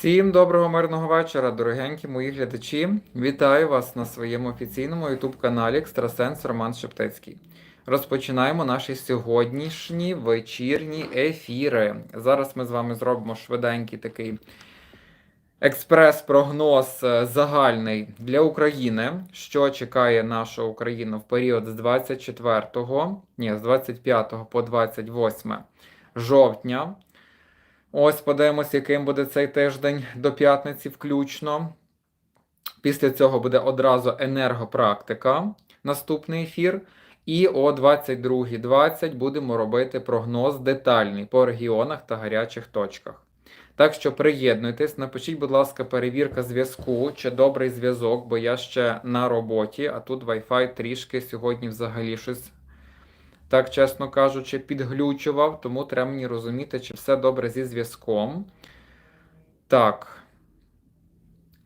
Всім доброго мирного вечора, дорогенькі мої глядачі. Вітаю вас на своєму офіційному ютуб-каналі Екстрасенс Роман Шептицький. Розпочинаємо наші сьогоднішні вечірні ефіри. Зараз ми з вами зробимо швиденький такий експрес-прогноз е, загальний для України, що чекає нашу Україну в період з 24, ні, з 25 по 28 жовтня. Ось подивимось, яким буде цей тиждень до п'ятниці включно. Після цього буде одразу енергопрактика, наступний ефір. І о 22.20 будемо робити прогноз детальний по регіонах та гарячих точках. Так що приєднуйтесь, напишіть, будь ласка, перевірка зв'язку чи добрий зв'язок, бо я ще на роботі, а тут Wi-Fi трішки сьогодні взагалі щось так чесно кажучи, підглючував, тому треба мені розуміти, чи все добре зі зв'язком. Так.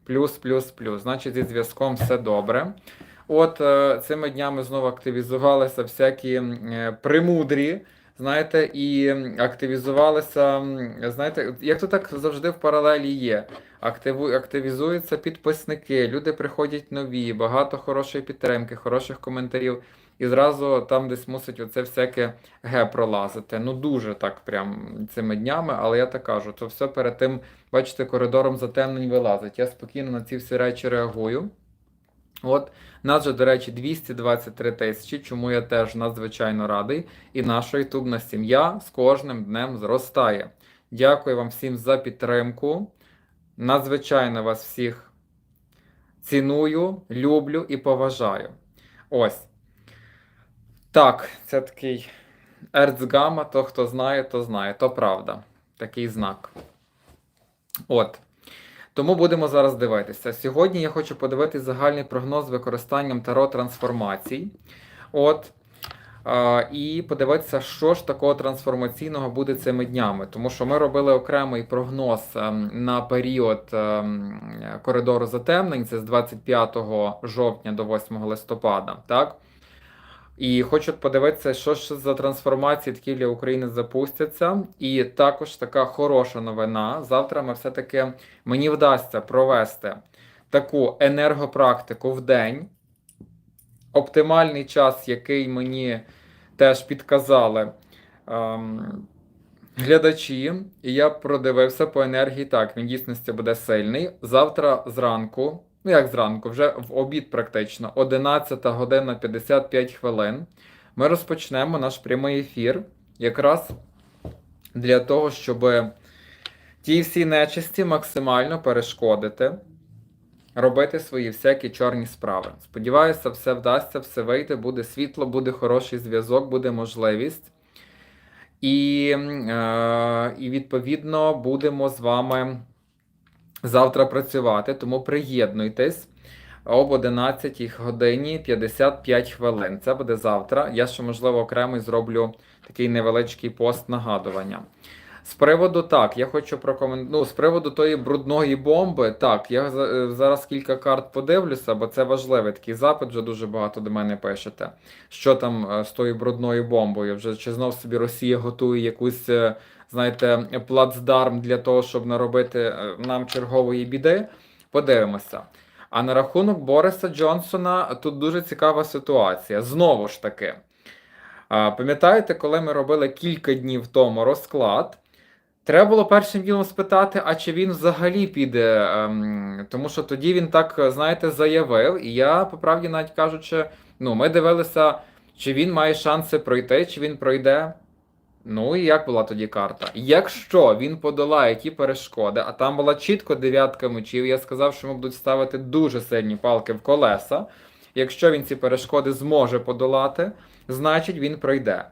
Плюс, плюс, плюс. Значить, зі зв'язком все добре. От е, цими днями знову активізувалися всякі е, примудрі, знаєте, і активізувалися, знаєте, як то так завжди в паралелі є. Активізуються підписники, люди приходять нові, багато хорошої підтримки, хороших коментарів. І зразу там десь мусить оце всяке ге пролазити. Ну дуже так прям цими днями, але я так кажу, то все перед тим, бачите, коридором затемнень вилазить. Я спокійно на ці всі речі реагую. От, нас же, до речі, 223 тисячі, чому я теж надзвичайно радий. І наша ютубна сім'я з кожним днем зростає. Дякую вам всім за підтримку. Надзвичайно вас всіх ціную, люблю і поважаю. Ось. Так, це такий ерцгама, то хто знає, то знає, то правда. Такий знак. От. Тому будемо зараз дивитися. Сьогодні я хочу подивитись загальний прогноз з використанням таро трансформацій. От. А, і подивитися, що ж такого трансформаційного буде цими днями. Тому що ми робили окремий прогноз ем, на період ем, коридору затемнень, це з 25 жовтня до 8 листопада. так? І хочу подивитися, що ж за трансформації такі для України запустяться. І також така хороша новина. Завтра ми все-таки мені вдасться провести таку енергопрактику в день. Оптимальний час, який мені теж підказали ем, глядачі, і я продивився по енергії. Так, він дійсності буде сильний. Завтра зранку. Ну, як зранку, вже в обід практично, 11 година 55 хвилин. Ми розпочнемо наш прямий ефір якраз для того, щоб ті всі нечисті максимально перешкодити, робити свої всякі чорні справи. Сподіваюся, все вдасться, все вийде, буде світло, буде хороший зв'язок, буде можливість. І, е, і відповідно будемо з вами завтра працювати, тому приєднуйтесь об 11 годині 55 хвилин. Це буде завтра. Я ще, можливо, окремо зроблю такий невеличкий пост нагадування. З приводу так, я хочу прокоментувати. Ну, з приводу тої брудної бомби, так, я за- зараз кілька карт подивлюся, бо це важливий такий запит, вже дуже багато до мене пишете. Що там е, з тою брудною бомбою? Вже чи знов собі Росія готує якусь, е, знаєте, плацдарм для того, щоб наробити е, нам чергової біди? Подивимося. А на рахунок Бориса Джонсона тут дуже цікава ситуація. Знову ж таки. Пам'ятаєте, коли ми робили кілька днів тому розклад? Треба було першим ділом спитати, а чи він взагалі піде, ем, тому що тоді він так, знаєте, заявив, і я, по правді, навіть кажучи, ну, ми дивилися, чи він має шанси пройти, чи він пройде. Ну і як була тоді карта? Якщо він подолає ті перешкоди, а там була чітко дев'ятка мечів, я сказав, що ми будуть ставити дуже сильні палки в колеса. Якщо він ці перешкоди зможе подолати, значить він пройде.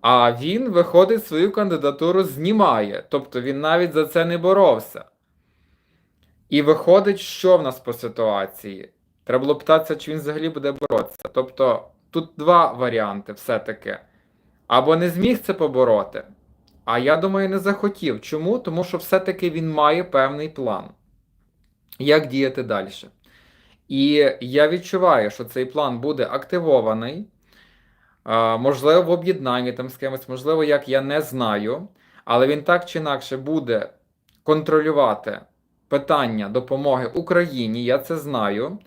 А він виходить свою кандидатуру знімає. Тобто він навіть за це не боровся. І виходить, що в нас по ситуації? Треба було питатися, чи він взагалі буде боротися. Тобто тут два варіанти все-таки. Або не зміг це побороти, а я думаю, не захотів. Чому? Тому що все-таки він має певний план, як діяти далі. І я відчуваю, що цей план буде активований. Можливо, в об'єднанні там з кимось, можливо, як я не знаю, але він так чи інакше буде контролювати питання допомоги Україні, я це знаю.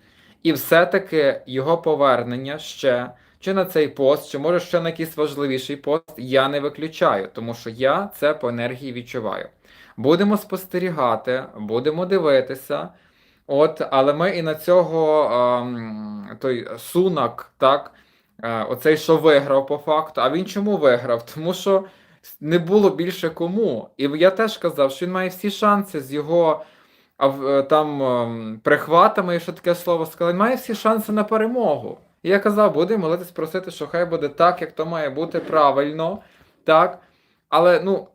І все-таки його повернення ще чи на цей пост, чи може ще на якийсь важливіший пост, я не виключаю, тому що я це по енергії відчуваю. Будемо спостерігати, будемо дивитися. От, але ми і на цього ем, той сунак, так, е, оцей, що виграв по факту. А він чому виграв? Тому що не було більше кому. І я теж казав, що він має всі шанси з його а, е, там ем, прихватами, якщо таке слово сказали, має всі шанси на перемогу. І я казав, будемо молитись просити, що хай буде так, як то має бути правильно. Так. Але ну,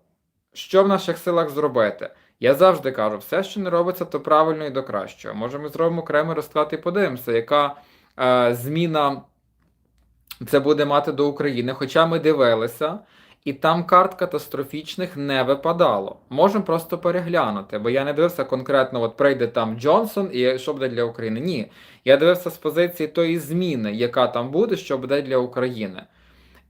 що в наших силах зробити? Я завжди кажу, все, що не робиться, то правильно і до кращого. Може, ми зробимо окремий розклад і подивимося, яка е, зміна це буде мати до України. Хоча ми дивилися, і там карт катастрофічних не випадало. Можемо просто переглянути, бо я не дивився конкретно, от прийде там Джонсон і що буде для України. Ні. Я дивився з позиції тої зміни, яка там буде, що буде для України.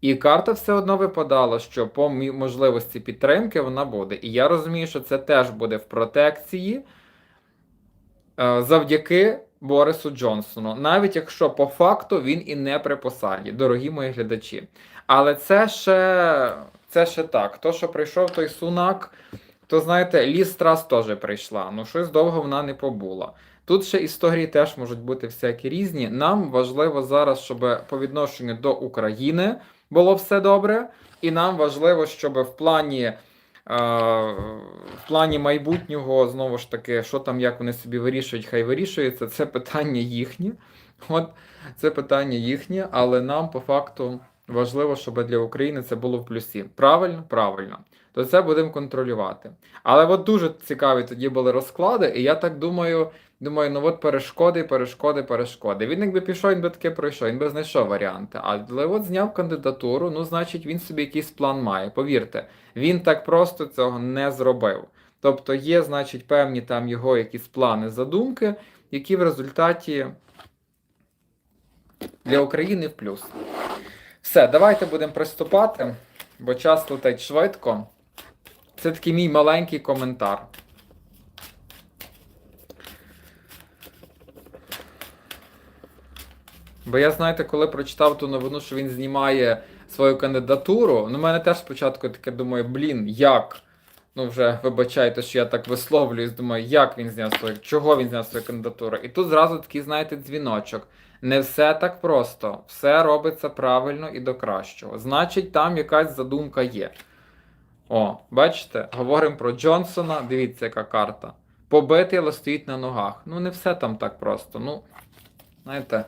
І карта все одно випадала, що по можливості підтримки вона буде. І я розумію, що це теж буде в протекції е, завдяки Борису Джонсону, навіть якщо по факту він і не при посаді, дорогі мої глядачі. Але це ще, це ще так. То, що прийшов той сунак, то знаєте, ліс трас теж прийшла. Ну, щось довго вона не побула. Тут ще історії теж можуть бути всякі різні. Нам важливо зараз, щоб по відношенню до України було все добре, і нам важливо, щоб в плані, е, в плані майбутнього, знову ж таки, що там, як вони собі вирішують, хай вирішується, це питання їхнє. От це питання їхнє, але нам по факту важливо, щоб для України це було в плюсі. Правильно? Правильно. То це будемо контролювати. Але от дуже цікаві тоді були розклади, і я так думаю, думаю, ну от перешкоди, перешкоди, перешкоди. Він якби пішов, він би таки пройшов, він би знайшов варіанти. Але от зняв кандидатуру, ну, значить, він собі якийсь план має. Повірте, він так просто цього не зробив. Тобто є, значить, певні там його якісь плани, задумки, які в результаті для України в плюс. Все, давайте будемо приступати, бо час летить швидко. Це такий мій маленький коментар. Бо я, знаєте, коли прочитав ту новину, що він знімає свою кандидатуру, ну, в мене теж спочатку таке думаю, блін, як? Ну, вже вибачайте, що я так висловлююсь, думаю, як він зняв свою, чого він зняв свою кандидатуру. І тут зразу такий, знаєте, дзвіночок. Не все так просто, все робиться правильно і до кращого. Значить, там якась задумка є. О, бачите, говоримо про Джонсона. Дивіться, яка карта. Побитий, але стоїть на ногах. Ну, не все там так просто. Ну, знаєте.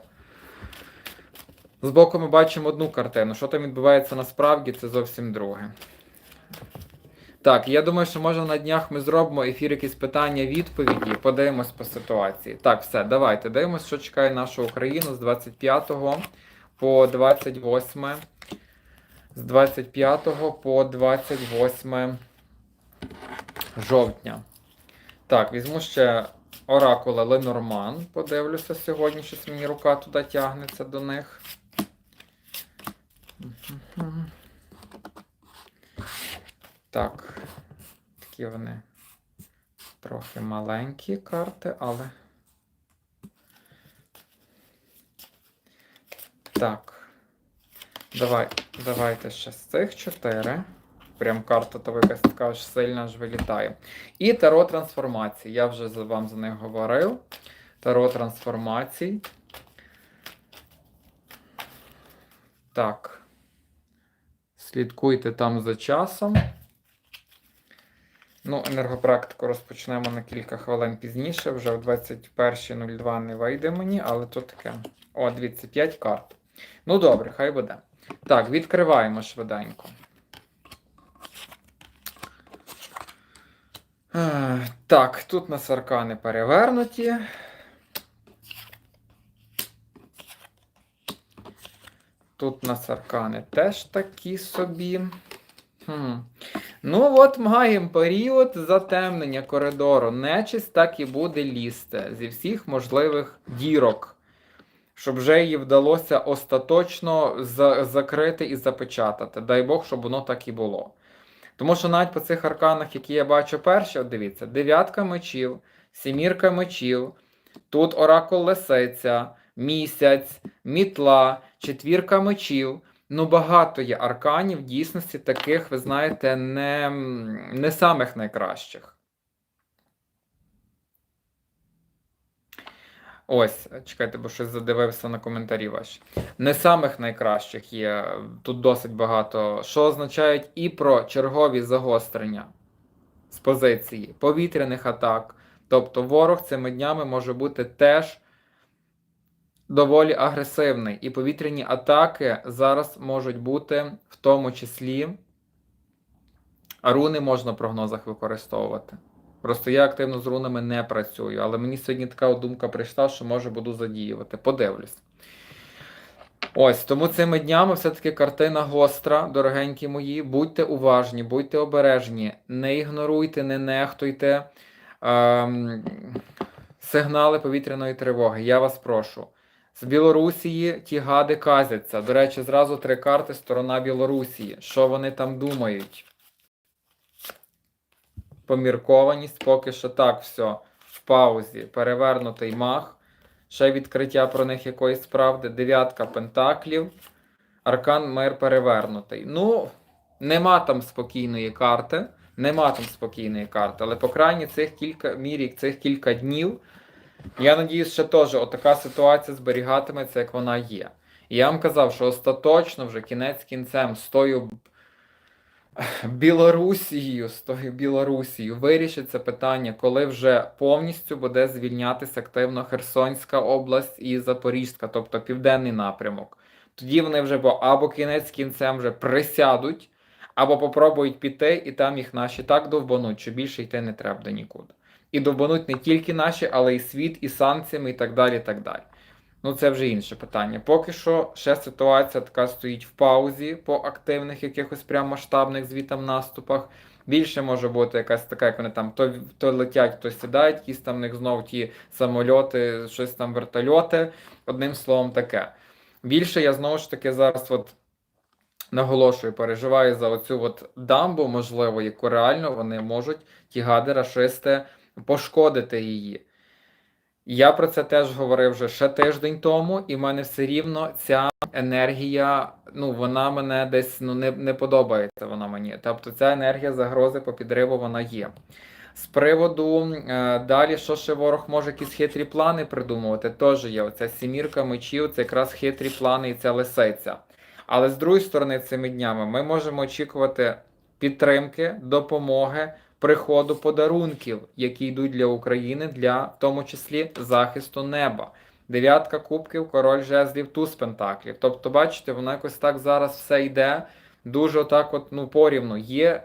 Збоку ми бачимо одну картину. Що там відбувається насправді, це зовсім друге. Так, я думаю, що може на днях ми зробимо ефір якісь питання-відповіді, подивимось по ситуації. Так, все, давайте дивимось, що чекає нашу Україну з 25 по 28. З 25 по 28 жовтня. Так, візьму ще оракула Ленорман. Подивлюся сьогодні, щось мені рука туди тягнеться до них. Так, такі вони трохи маленькі карти, але. Так. Давай, давайте ще з цих чотири. Прям карта то якась така ж сильна ж вилітає. І таро трансформації. Я вже вам за них говорив. Таро трансформацій. Так. Слідкуйте там за часом. Ну, енергопрактику розпочнемо на кілька хвилин пізніше. Вже в 21.02 не вийде мені, але то таке. О, дивіться, 5 карт. Ну добре, хай буде. Так, відкриваємо швиденько. Е, Так, тут нас аркани перевернуті. Тут нас аркани теж такі собі. Хм. Ну, от маємо період затемнення коридору. Нечисть так і буде лізти зі всіх можливих дірок, щоб вже її вдалося остаточно за- закрити і запечатати. Дай Бог, щоб воно так і було. Тому що навіть по цих арканах, які я бачу перші, от дивіться, дев'ятка мечів, сімірка мечів, тут оракул лисиця, місяць, мітла, четвірка мечів. Ну, багато є арканів, в дійсності таких, ви знаєте, не, не самих найкращих. Ось, чекайте, бо щось задивився на коментарі ваші. Не самих найкращих є, тут досить багато, що означають і про чергові загострення з позиції повітряних атак. Тобто ворог цими днями може бути теж доволі агресивний. І повітряні атаки зараз можуть бути в тому числі. А руни можна в прогнозах використовувати. Просто я активно з рунами не працюю, але мені сьогодні така думка прийшла, що може буду задіювати. Подивлюсь. Ось, тому цими днями все-таки картина гостра, дорогенькі мої. Будьте уважні, будьте обережні, не ігноруйте, не нехтуйте ем, сигнали повітряної тривоги. Я вас прошу. З Білорусії ті гади казяться. До речі, зразу три карти сторона Білорусії. Що вони там думають? Поміркованість поки що так все в паузі. Перевернутий мах. Ще відкриття про них якоїсь правди. Дев'ятка пентаклів. Аркан мир перевернутий. Ну, нема там спокійної карти. Нема там спокійної карти. Але по крайній цих кілька мірі, цих кілька днів. Я надіюсь, що теж отака ситуація зберігатиметься, як вона є. І я вам казав, що остаточно вже кінець кінцем з тою Білорусією, з тою Білорусією вирішиться питання, коли вже повністю буде звільнятися активно Херсонська область і Запорізька, тобто південний напрямок. Тоді вони вже або кінець кінцем вже присядуть, або попробують піти, і там їх наші так довбануть, що більше йти не треба буде нікуди. І довбануть не тільки наші, але й світ, і санкціями, і так далі. і так далі. Ну, це вже інше питання. Поки що ще ситуація така стоїть в паузі по активних якихось прям масштабних звітам наступах. Більше може бути якась така, як вони там то, то летять, то сідають, якісь там в них знов ті самольоти, щось там вертольоти. Одним словом, таке. Більше я знову ж таки зараз от наголошую, переживаю за оцю от дамбу, можливо, яку реально вони можуть, ті гади, рашисти, пошкодити її. Я про це теж говорив вже ще тиждень тому, і в мене все рівно ця енергія, ну вона мене десь ну, не не подобається. Вона мені. Тобто ця енергія загрози по підриву вона є. З приводу е, далі, що ще ворог може якісь хитрі плани придумувати, теж є. Оця сімірка мечів, це якраз хитрі плани і ця лисиця. Але з другої сторони, цими днями ми можемо очікувати підтримки, допомоги приходу подарунків, які йдуть для України, для в тому числі захисту неба. Дев'ятка кубків, король жезлів, туз пентаклів. Тобто, бачите, воно якось так зараз все йде. Дуже так от, ну, порівну. Є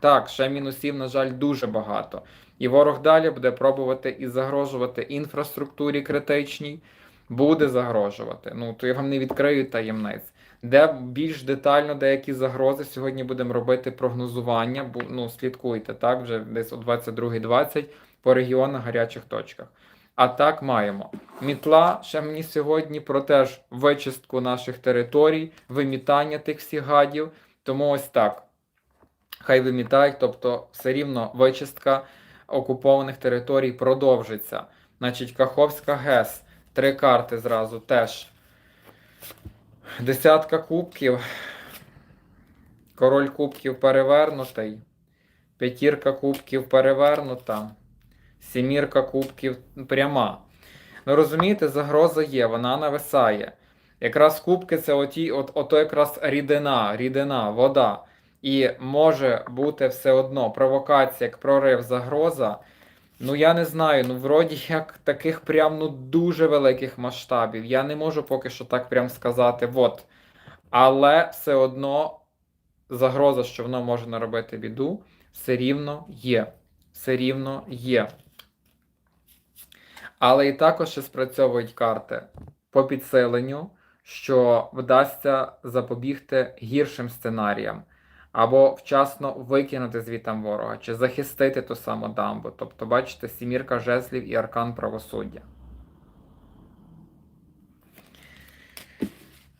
так, ще мінусів, на жаль, дуже багато. І ворог далі буде пробувати і загрожувати інфраструктурі критичній, буде загрожувати. Ну, то я вам не відкрию таємниць де більш детально деякі загрози. Сьогодні будемо робити прогнозування, бо ну, слідкуйте так, вже десь о 22.20 по регіонах гарячих точках. А так маємо. Мітла ще мені сьогодні про теж вичистку наших територій, вимітання тих всіх гадів. Тому ось так. Хай вимітають, тобто все рівно вичистка окупованих територій продовжиться. Значить, Каховська ГЕС, три карти зразу теж. Десятка кубків. Король кубків перевернутий. П'ятірка кубків перевернута. Сімірка кубків пряма. Ну, розумієте, загроза є, вона нависає. Якраз кубки це оті, от, ото якраз рідина, рідина, вода. І може бути все одно провокація, як прорив, загроза. Ну, я не знаю, ну вроді як таких прям ну дуже великих масштабів. Я не можу поки що так прям сказати. от. Але все одно загроза, що воно може наробити біду, все рівно є. Все рівно є. Але і також ще спрацьовують карти по підсиленню, що вдасться запобігти гіршим сценаріям або вчасно викинути звітам ворога, чи захистити ту саму дамбу. Тобто, бачите, сімірка жезлів і аркан правосуддя.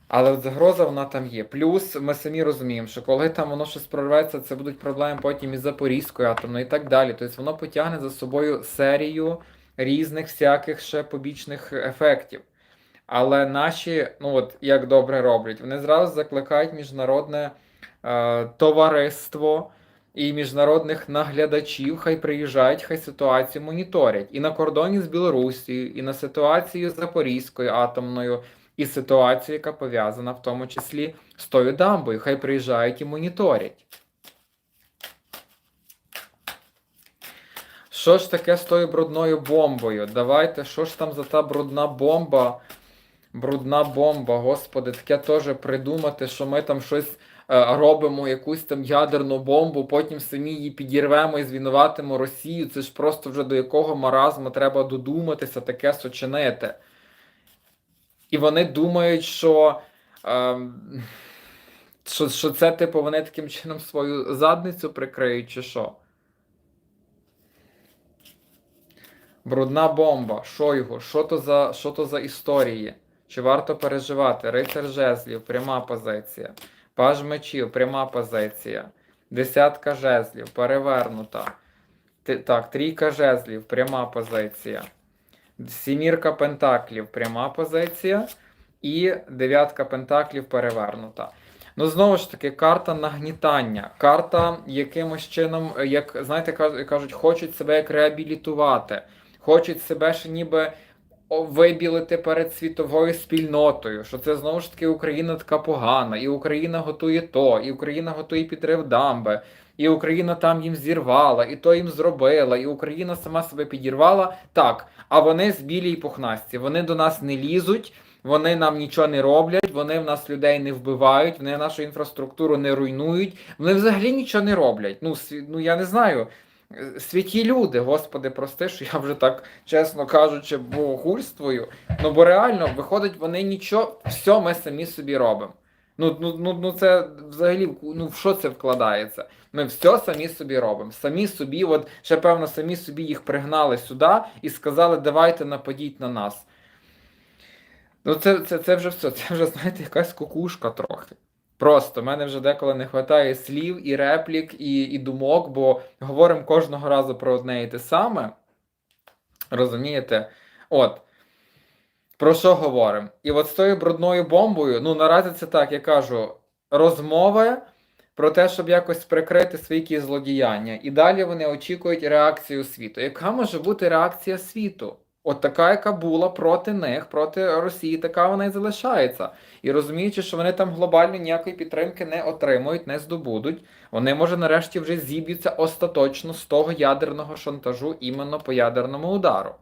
Але от загроза вона там є. Плюс ми самі розуміємо, що коли там воно щось прорветься, це будуть проблеми потім із Запорізькою атомною і так далі. Тобто воно потягне за собою серію різних всяких ще побічних ефектів. Але наші, ну от як добре роблять, вони зразу закликають міжнародне товариство і міжнародних наглядачів, хай приїжджають, хай ситуацію моніторять. І на кордоні з Білорусією, і на ситуацію з Запорізькою атомною, і ситуацію, яка пов'язана в тому числі з тою дамбою. Хай приїжджають і моніторять. Що ж таке з тою брудною бомбою? Давайте, що ж там за та брудна бомба? Брудна бомба, господи, таке теж придумати, що ми там щось е, робимо, якусь там ядерну бомбу, потім самі її підірвемо і звинуватимо Росію. Це ж просто вже до якого маразму треба додуматися, таке сочинити. І вони думають, що, ем, що, що це, типу, вони таким чином свою задницю прикриють, чи що? Брудна бомба, що його? Що то за, що то за історії? Чи варто переживати? Рицар жезлів, пряма позиція. Паж мечів, пряма позиція. Десятка жезлів, перевернута. Так, трійка жезлів, пряма позиція. Сімірка пентаклів, пряма позиція. І дев'ятка пентаклів перевернута. Ну, знову ж таки, карта нагнітання. Карта якимось чином, як знаєте, кажуть, хочуть себе як реабілітувати, хочуть себе ще ніби вибілити перед світовою спільнотою, що це знову ж таки Україна така погана, і Україна готує то, і Україна готує підрив дамби, і Україна там їм зірвала, і то їм зробила, і Україна сама себе підірвала. Так, а вони з білі й пухнасті. Вони до нас не лізуть. Вони нам нічого не роблять, вони в нас людей не вбивають, вони нашу інфраструктуру не руйнують, вони взагалі нічого не роблять. Ну, ну я не знаю. Святі люди, господи, прости, що я вже так, чесно кажучи, богохульствую. Ну бо реально виходить, вони нічого, все ми самі собі робимо. Ну, ну, ну, ну це взагалі ну, в що це вкладається? Ми все самі собі робимо. Самі собі, от ще певно, самі собі їх пригнали сюди і сказали, давайте нападіть на нас. Ну, це, це, це вже все, це вже, знаєте, якась кукушка трохи. Просто в мене вже деколи не вистачає слів і реплік, і, і думок, бо говоримо кожного разу про одне і те саме. Розумієте? От. Про що говоримо? І от з тою брудною бомбою, ну наразі це так, я кажу, розмови про те, щоб якось прикрити свої якісь злодіяння. І далі вони очікують реакцію світу. Яка може бути реакція світу? От така, яка була проти них, проти Росії, така вона і залишається. І розуміючи, що вони там глобально ніякої підтримки не отримують, не здобудуть, вони, може, нарешті вже зіб'ються остаточно з того ядерного шантажу іменно по ядерному удару.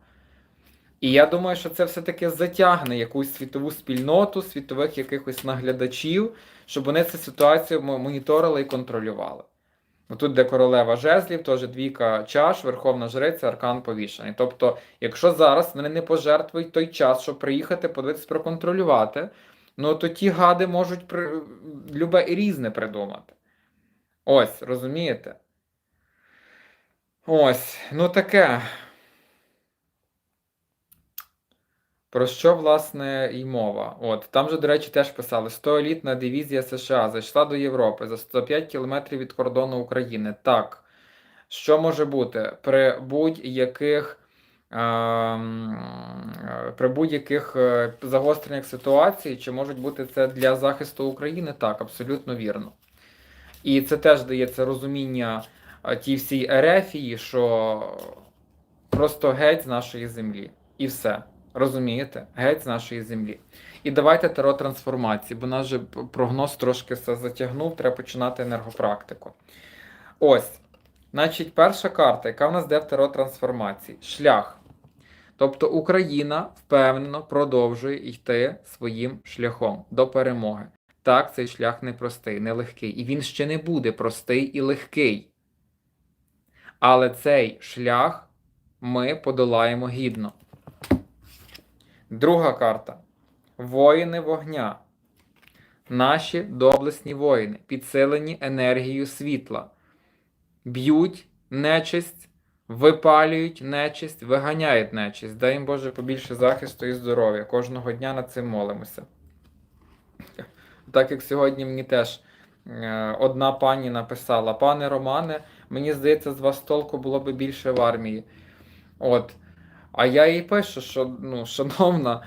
І я думаю, що це все-таки затягне якусь світову спільноту, світових якихось наглядачів, щоб вони цю ситуацію моніторили і контролювали. Тут, де королева жезлів, теж двійка чаш, верховна жриця, аркан повішений. Тобто, якщо зараз вони не пожертвують той час, щоб приїхати, подивитися, проконтролювати, ну то ті гади можуть при... любе і різне придумати. Ось, розумієте? Ось, ну таке. Про що, власне, і мова? От, там же, до речі, теж писали: 100-елітна дивізія США зайшла до Європи за 105 кілометрів від кордону України. Так. Що може бути? При будь-яких ем, при будь-яких е, загостреннях ситуацій, чи можуть бути це для захисту України? Так, абсолютно вірно. І це теж дається розуміння е, тій всій ерефії, що просто геть з нашої землі. І все. Розумієте? Геть з нашої землі. І давайте таро трансформації, бо наш же прогноз трошки все затягнув, треба починати енергопрактику. Ось. Значить, перша карта, яка в нас де в таро трансформації? Шлях. Тобто Україна впевнено продовжує йти своїм шляхом до перемоги. Так, цей шлях непростий, нелегкий. І він ще не буде простий і легкий. Але цей шлях ми подолаємо гідно. Друга карта. Воїни вогня. Наші доблесні воїни, підсилені енергією світла. Б'ють нечисть, випалюють нечисть, виганяють нечисть. Дай їм Боже побільше захисту і здоров'я. Кожного дня над цим молимося. Так як сьогодні мені теж е, одна пані написала: пане Романе, мені здається, з вас толку було би більше в армії. От. А я їй пишу, що ну, шановна,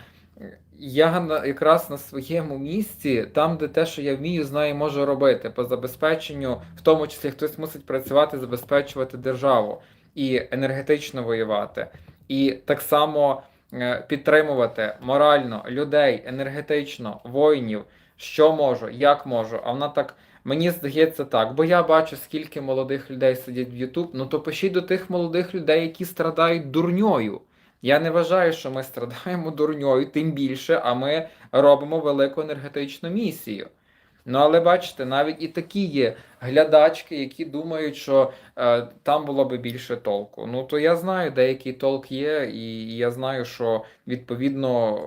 я на, якраз на своєму місці, там, де те, що я вмію, знаю, можу робити по забезпеченню, в тому числі хтось мусить працювати, забезпечувати державу і енергетично воювати, і так само е, підтримувати морально людей, енергетично, воїнів, що можу, як можу. А вона так. Мені здається так, бо я бачу, скільки молодих людей сидять в YouTube, ну то пишіть до тих молодих людей, які страдають дурньою. Я не вважаю, що ми страдаємо дурньою, тим більше, а ми робимо велику енергетичну місію. Ну, але бачите, навіть і такі є глядачки, які думають, що е, там було би більше толку. Ну, то я знаю, деякий толк є, і я знаю, що відповідно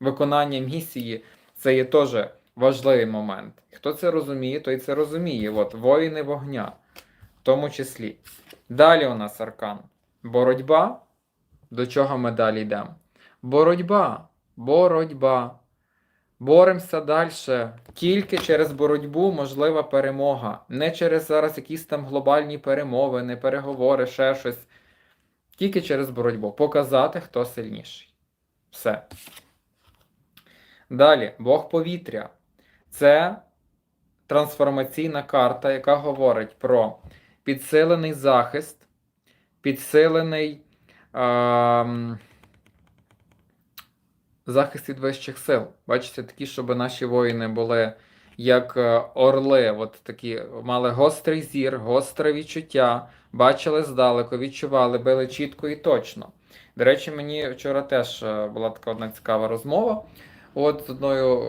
виконання місії це є теж важливий момент. Хто це розуміє, той це розуміє. От, воїни вогня, в тому числі. Далі у нас аркан. Боротьба. До чого ми далі йдемо? Боротьба, боротьба. Боремося далі. Тільки через боротьбу можлива перемога. Не через зараз якісь там глобальні перемовини, переговори, ще щось. Тільки через боротьбу. Показати, хто сильніший. Все. Далі, Бог повітря. Це трансформаційна карта, яка говорить про підсилений захист, підсилений ем, захист від вищих сил. Бачите, такі, щоб наші воїни були як е, орли, от такі мали гострий зір, гостре відчуття, бачили здалеку, відчували, били чітко і точно. До речі, мені вчора теж е, була така одна цікава розмова. От з одною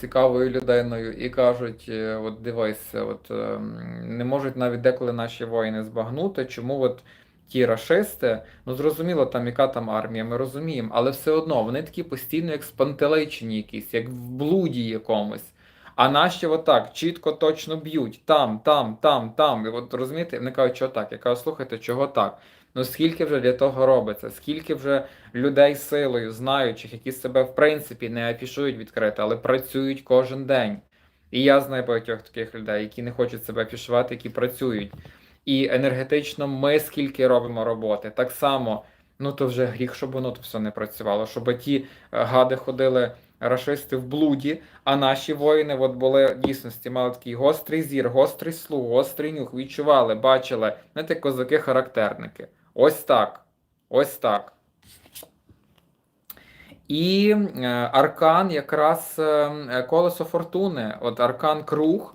цікавою людиною, і кажуть: е, от дивись, от ем, не можуть навіть деколи наші воїни збагнути, чому от ті рашисти, ну зрозуміло, там яка там армія, ми розуміємо, але все одно вони такі постійно як спантеличені якісь, як в блуді якомусь. А наші отак чітко точно б'ють там, там, там, там. І от розумієте, вони кажуть, що так. Я кажу, слухайте, чого так? Ну скільки вже для того робиться, скільки вже людей силою, знаючих, які себе в принципі не афішують відкрито, але працюють кожен день. І я знаю багатьох таких людей, які не хочуть себе афішувати, які працюють. І енергетично ми скільки робимо роботи. Так само, ну то вже гріх, щоб воно то все не працювало, щоб ті е, гади ходили рашисти в блуді, а наші воїни от були дійсності, мали такий гострий зір, гострий слух, гострий нюх, відчували, бачили, знаєте, козаки-характерники. Ось так. Ось так. І е, аркан якраз е, колесо фортуни. От аркан круг,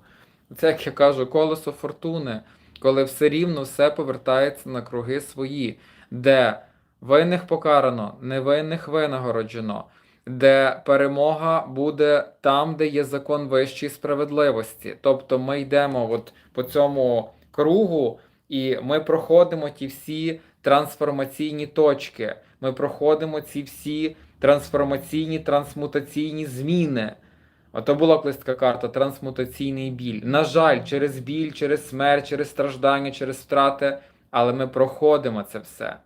це як я кажу, колесо фортуни, коли все рівно все повертається на круги свої, де винних покарано, невинних винагороджено, де перемога буде там, де є закон вищої справедливості. Тобто ми йдемо от по цьому кругу, і ми проходимо ті всі трансформаційні точки. Ми проходимо ці всі трансформаційні, трансмутаційні зміни. Ото була колись така карта трансмутаційний біль. На жаль, через біль, через смерть, через страждання, через втрати, але ми проходимо це все.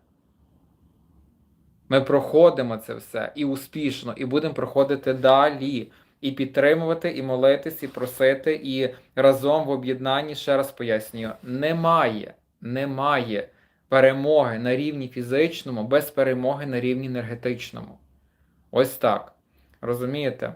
Ми проходимо це все і успішно, і будемо проходити далі. І підтримувати, і молитись, і просити, і разом в об'єднанні, ще раз пояснюю, немає, немає перемоги на рівні фізичному без перемоги на рівні енергетичному. Ось так. Розумієте?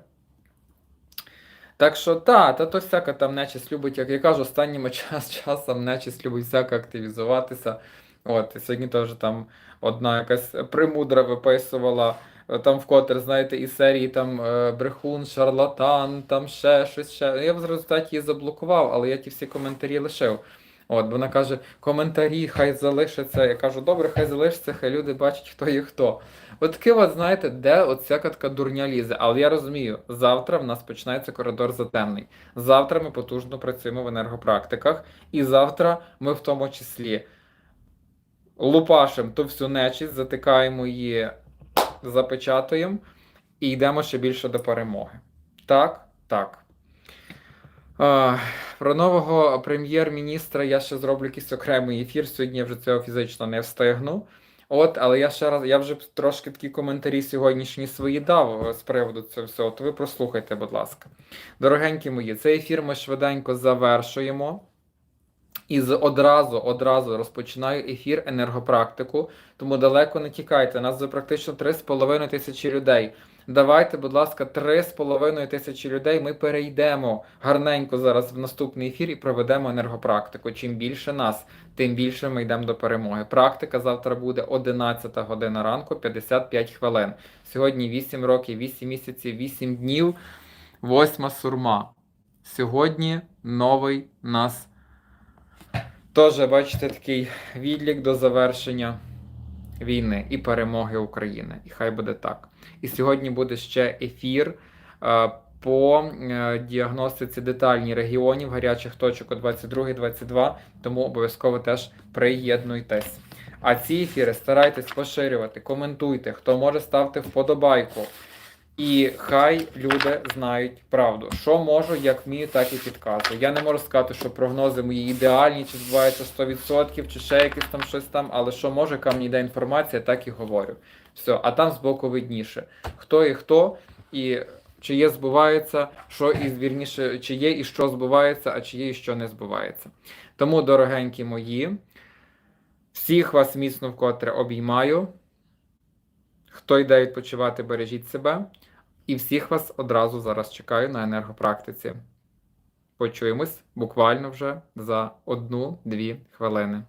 Так що, та, та то всяка там нечість любить, як я кажу, останнім час, часом нечість любить всяко активізуватися. От, сьогодні теж там одна якась примудра виписувала, е, там вкотре, знаєте, із серії там е, брехун, шарлатан, там ще щось ще. Я в результаті її заблокував, але я ті всі коментарі лишив. От, вона каже, коментарі, хай залишаться. Я кажу, добре, хай залишиться, хай люди бачать, хто є хто. От таке, от, знаєте, де от всяка така дурня лізе. Але я розумію, завтра в нас починається коридор затемний. Завтра ми потужно працюємо в енергопрактиках, і завтра ми в тому числі лупашимо ту всю нечість, затикаємо її, запечатуємо і йдемо ще більше до перемоги. Так, так. Про нового прем'єр-міністра я ще зроблю якийсь окремий ефір. Сьогодні я вже цього фізично не встигну. От, але я ще раз, я вже трошки такі коментарі сьогоднішні свої дав е, з приводу цього всього. То ви прослухайте, будь ласка. Дорогенькі мої, цей ефір ми швиденько завершуємо. І одразу, одразу розпочинаю ефір енергопрактику, тому далеко не тікайте. Нас вже практично 3,5 тисячі людей. Давайте, будь ласка, 3,5 тисячі людей. Ми перейдемо гарненько зараз в наступний ефір і проведемо енергопрактику. Чим більше нас, тим більше ми йдемо до перемоги. Практика завтра буде 11 година ранку, 55 хвилин. Сьогодні 8 років, 8 місяців, 8 днів, 8 сурма. Сьогодні новий нас. Теж, бачите, такий відлік до завершення війни і перемоги України. І хай буде так. І сьогодні буде ще ефір е, по е, діагностиці детальній регіонів гарячих точок о 22-22, тому обов'язково теж приєднуйтесь. А ці ефіри старайтесь поширювати, коментуйте, хто може ставте вподобайку. І хай люди знають правду. Що можу, як вмію, так і підказую. Я не можу сказати, що прогнози мої ідеальні, чи збуваються 100%, чи ще якесь там щось там, але що можу, яка мені йде інформація, так і говорю. Все, а там збоку видніше. Хто і хто, і чи є збувається, що і вірніше, чи є і що збувається, а чи є і що не збувається. Тому, дорогенькі мої, всіх вас міцно вкотре обіймаю. Хто йде відпочивати, бережіть себе. І всіх вас одразу зараз чекаю на енергопрактиці. Почуємось буквально вже за одну-дві хвилини.